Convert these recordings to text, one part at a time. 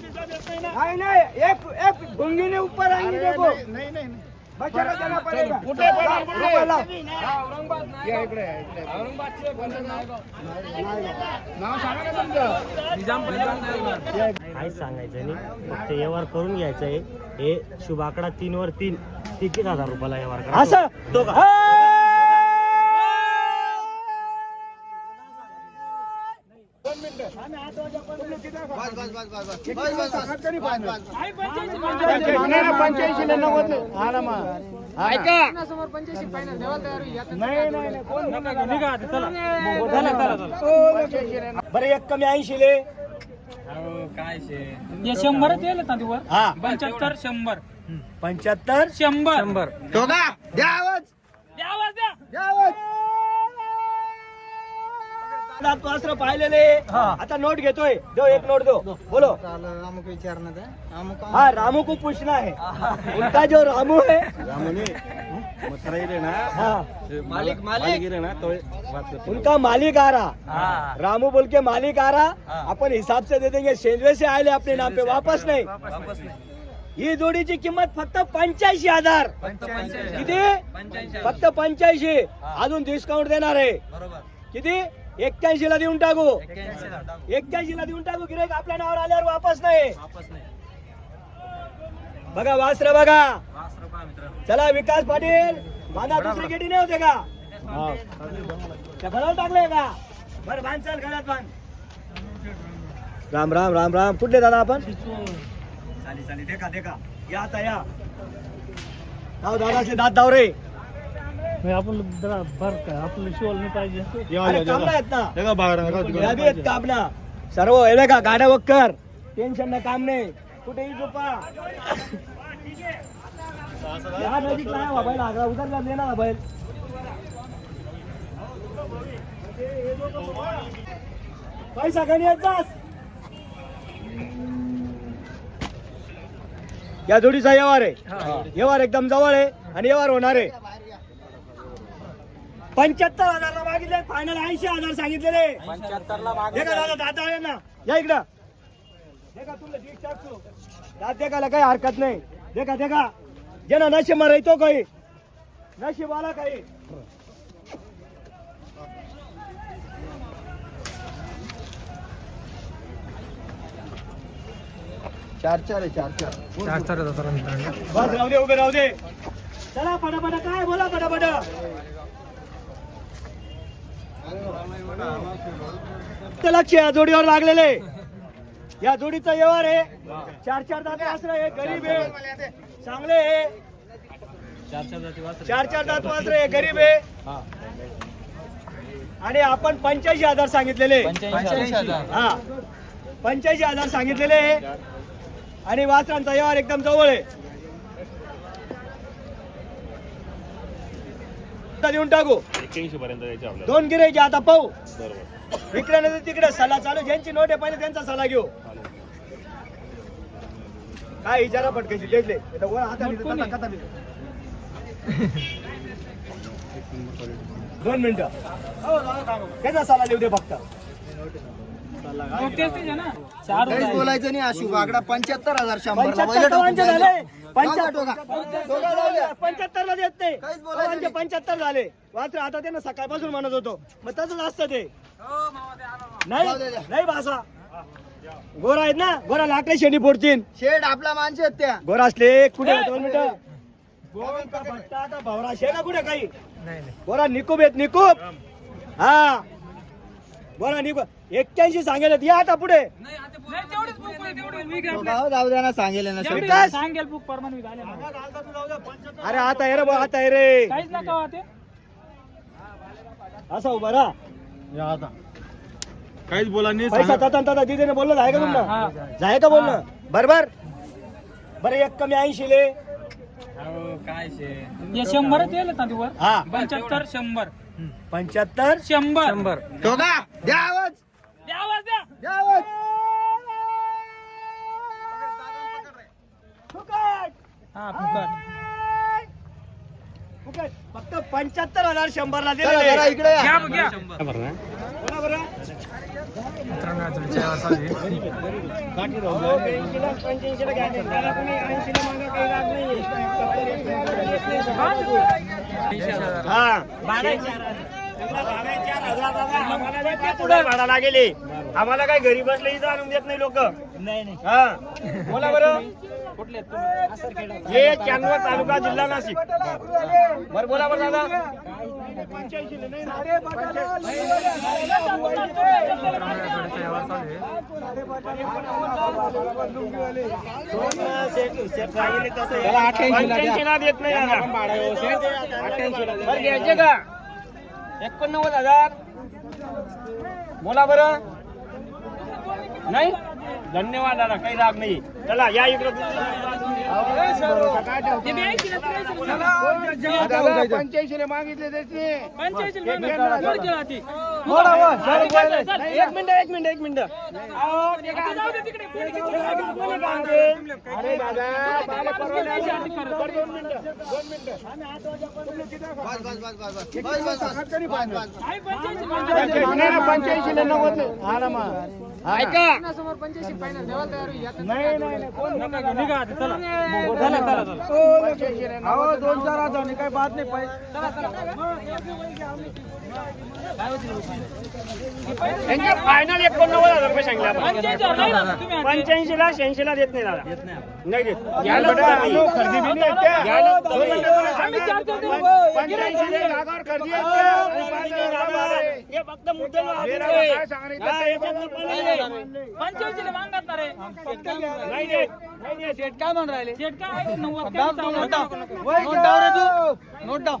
नहीं नहीं एक एक भुंगी ने ऊपर आएंगे देखो नाही नाही बचारा देना पड़ेगा कुठे पण, लाव, कुठे? रुपये लाव. या इकडे या, इकडे. नाव सांगा ना तुमचं. काहीच सांगायचं नाही. फक्त व्यवहार करून घ्यायचं आहे. हे शुभ आकडा तीन वर तीन. तीस हजार रुपयाला व्यवहार करा. असं? तो का पंच्याऐंशी नव्वद ऐका. नाही नाही नाही कोण? बरं एक कमी ऐंशी ले. हे शंभर दिलं ना तिवर हा. पंच्याहत्तर शंभर. पंच्याहत्तर शंभर. शंभर. द्या आवाज. द्या आवाज द्या आवाज. दात पाहिलेले आता नोट घेतोय. दो एक नोट दो. बोलो. विचारण्यात आहे अमुक हाँ रामू को पूछना है उनका जो रामू है. हाँ मालिक मालिक. उनका मालिक आ रहा रामू बोल के मालिक आ रहा अपन हिसाब से दे देंगे. सेंजवे से आए अपने नाम पे. वापस नहीं. ही जोडीची किंमत फक्त पंच्याऐंशी हजार. किती? फक्त पंच्याऐंशी. अजून डिस्काउंट देणार आहे. किती? एक्क्याऐंशी ला देऊन टाकू. एक्क्याऐंशी ला देऊन टाकू गिरेक आपल्या नावावर आल्यावर वापस नाही. बघा वासर बघा. चला विकास पाटील. बांधा दुसरी गेटी नाही होते का? घराला टाकलंय का? बरं बांध चल घरात बांध. राम राम राम राम. कुठले दादा आपण? चाली चाली. देखा देखा. या आता या. दाव दादाचे दात दाव आपण बर का आपलं शिवल नाही पाहिजे. अरे कामला आहेत ना. या बी आहेत कामना सर्व हे का गाड्या वक्कर. टेन्शन ना काम नाही. कुठेही झोपा. या नजीक नाही हवा बैल आग्रा उतरला दे ना बैल पैसा घरी या जोडीचा व्यवहार आहे. व्यवहार एकदम जवळ आहे आणि व्यवहार होणार आहे. पंच्याहत्तर हजारला मागितले फायनल ऐंशी हजार सांगितलेले. हे का दादा दादा आहे ना? या इकडं. देखा तुला दीड टाकतो दात देखायला काही हरकत नाही. देखा देखा. जे ना नशीब राहतो काही. नशीब आला काही. चार चार आहे चार चार. बस राहू दे उभे राहू दे. चला पटापट. काय बोला ते लक्ष या जोडीवर लागलेले. या जोडीचा व्यवहार आहे चार चार दात वासर आहे गरीब आहे चांगले आहे चार चार दात वासर आहे गरीब आहे आणि आपण पंच्याऐंशी हजार सांगितलेले. हा. पंच्याऐंशी हजार सांगितलेले आणि वासरांचा व्यवहार एकदम जवळ आहे. आता देऊन टाकू. दोन गिरायचे आता पाहू. तर तिकडे सला चालू. ज्यांची नोट आहे पहिले त्यांचा सला घेऊ. काय विचारा पटकायची इथं वर इथं बी. दोन मिनिटं. त्याचा सला देऊ दे फक्त. चार काहीच बोलायचं नाही आशू बागडा पंच्याहत्तर हजार शंभर पंच्याहत्तर ला देत नाही. पंच्याहत्तर झाले. मात्र आता ते ना सकाळपासून म्हणत होतो. मग तसंच असतं ते. नाही जाऊ. नाही भाषा गोरा आहेत ना? गोरा लाकडे शेणी फोडतील. शेड आपला माणसं आहेत त्या. गोरा असले कुठे? दोन मिनिटं. गोरा का भट्टा का भवरा. शे ना कुठे काही? गोरा निकूप येत निकूप. हा. गोरा निकूप एक्क्याऐंशी सांगेल या आता पुढे. जाऊ द्या ना सांगेल ना. विकास. सांगेल बुक परमान ना. अरे आता आहे रे भाऊ आता आहे रे. काहीच नका हो असं उभा राहा. काहीच बोला नाही पैसा तता तता दिदीने बोललं जाय का. तुमनं? जाय का बोलणं? बरोबर? बरं एक कमी ऐंशी ले शंभर दिलं ना तिवर हा. पंच्याहत्तर शंभर. पंच्याहत्तर? शंभर. शंभर. दोघा द्या आवाज. द्या आवाज द्या. द्या आवाज. फक्त पंच्याहत्तर हजार शंभरला इकडे ला, पुढे भाडा लागेल आम्हाला काय घरी बसले इथं आणून देत नाही लोक नाही हा बोला बरं हे कॅनवा तालुका जिल्हा नाशिक. बरं बोला बरं दादा. देत नाही. बरं घ्यायचे का? एकोणनव्वद हजार. बोला बरं. नाही? धन्यवाद दादा काही राग नाही चला या इकडं पंच्याऐंशी मागितले त्याचे एक मिनिट एक मिनिट एक मिनिट. पंच्याऐंशी नव्वद हा ना मग ऐका. पंच्याऐंशी फायनल देवाला तयार नाही नाही दोन चार काय बात नाही त्यांच्या फायनल एकोणनव्वद हजार रुपये सांगितले आपण. पंच्याऐंशीला शहाऐंशीला देत नाही दादा. नाही देत. याला खरेदी पंच्याऐंशी काय म्हणून राहिले? नोट डाऊन नोट डाऊन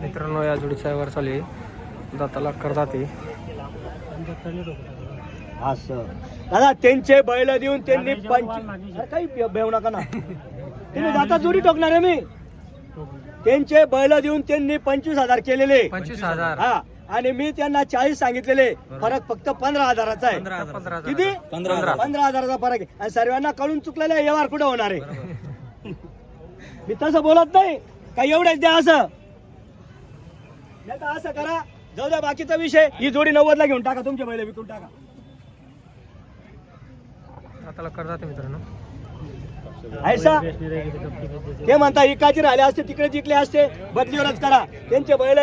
मित्रांनो या जोडीच्या व्यवहार चालू आहे. दाताला करदाते असं दादा त्यांचे बैल देऊन त्यांनी पंच काही बेव नका ना. तुम्ही जाता जोडी टोकणार आहे मी. त्यांचे बैल देऊन त्यांनी पंचवीस हजार केलेले. पंचवीस हजार. हा आणि मी त्यांना चाळीस सांगितलेले. फरक फक्त पंधरा हजाराचा आहे. पंधरा किती? पंधरा. हजाराचा फरक आहे. आणि सर्वांना कळून चुकलेलं आहे व्यवहार कुठे होणार आहे? मी तसं बोलत नाही. काही एवढेच द्या असं. नाही तर असं करा. जाऊ द्या बाकीचा विषय. ही जोडी नव्वदला घेऊन टाका तुमचे बैल विकून टाका. मित्रांनो. ऐसा. ते म्हणता इकाची राहिले असते तिकडे जिंकले असते बदलीवरच करा. त्यांचे बैल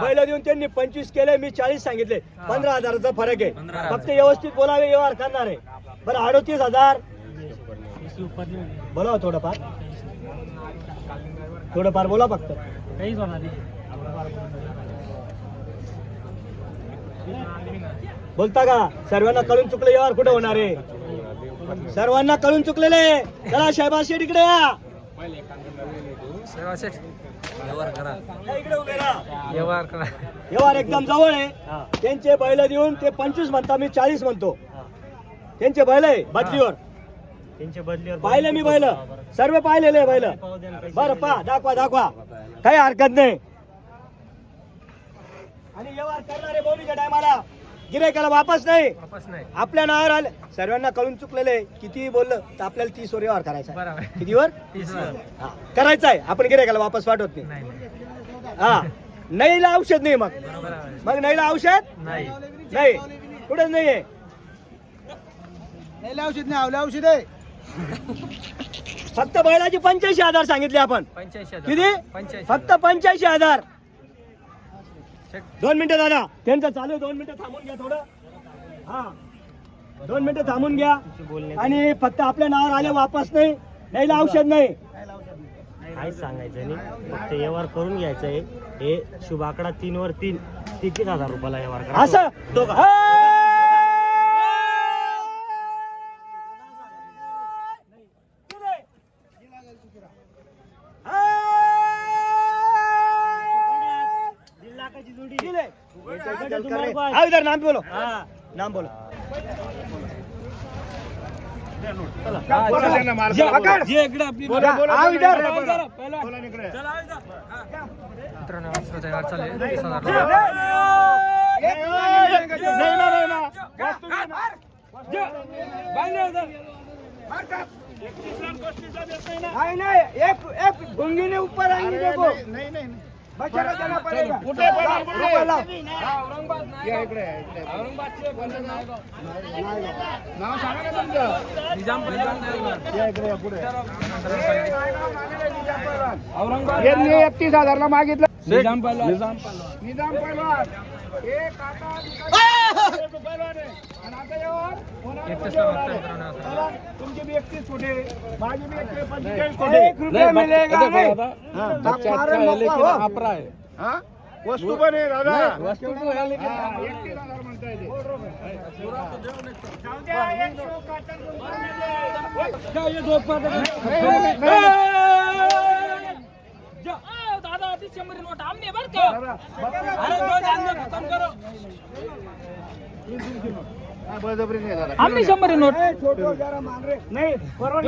बैल देऊन त्यांनी पंचवीस केले मी चाळीस सांगितले. पंधरा हजाराचा फरक आहे. फक्त व्यवस्थित बोलावे व्यवहार करणार. आहे बरं अडोतीस हजार. बोला थोडंफार. थोडंफार बोला फक्त. काहीच होणार नाही. बोलता का? सर्वांना कळून चुकलं व्यवहार कुठे होणार आहे? सर्वांना कळून चुकलेले. चला शहबाज शेठ इकडे या. सेवा सेठ व्यवहार करा. या इकडे उभे राहा. व्यवहार करा. व्यवहार एकदम जवळ आहे. त्यांचे बैल देऊन ते पंचवीस म्हणता मी चाळीस म्हणतो. त्यांचे बैल आहे बदलीवर. त्यांच्या बदलीवर पाहिले मी बैल सर्व पाहिलेले बैल बरं पा दाखवा दाखवा. काही हरकत नाही. आणि व्यवहार करणारे बोलीच्या टायमाला गिरायकाला वापस नाही. वापस नाही. आपल्या नावावर आले. सर्वांना कळून चुकलेले आहे. किती बोललं तर आपल्याला तीस वर व्यवहार करायचा आहे. बरोबर. कितीवर तीस वर. हा. करायचा आहे. आपण गिरायकाला वापस पाठवत नाही. नाही नाही. हा. नाहीला औषध नाही मग. बरोबर आहे. मग नाहीला औषध? नाही. नाही. कुठेच नाहीये. औषध नाही आवले औषध आहे. फक्त बैलाचे पंच्याऐंशी हजार सांगितले आपण. पंच्याऐंशी किती? फक्त पंच्याऐंशी हजार. दोन मिनिटं दादा. त्यांचं चालू दोन मिनिटं थांबून घ्या थोडं. हा. दोन मिनिटं थांबून घ्या. आणि फक्त आपल्या नावावर आले वापस नाही. नाहीला औषध नाही. काहीच सांगायचं नाही. फक्त व्यवहार करून घ्यायचं आहे. हे शुभ आकडा तीन वर तीन. तेहतीस हजार रुपयाला व्यवहार करा. असं हा! दीड लाखाची जोडी दिले कैसे चल कर तुम्हारे रहे पास। आओ इधर नाम बोलो हा नाम बोलो पकड. बोला, आओ इधर नहीं नहीं एक एक भुंगी ने ऊपर आएंगे देखो नाही नाही नाव सांगा ना तुमचं. यांनी एकतीस हजारला मागितलं. निजाम पहिलवान. हे काका तुमची बी एकतीस कुठे माझी बी एकतीस पंचेचाळीस कुठे एक रुपया मिलेगा नहीं वस्तू पण आहे दादा वस्तू पण आहे एकतीस हजार म्हणताय ते. जाऊ द्या, आधी शंभर नोट आम्ही बर का? अरे रोज आणलं खतम करो. आम्ही शंभर नोट. छोटो जरा मान रे. नाही बरोबर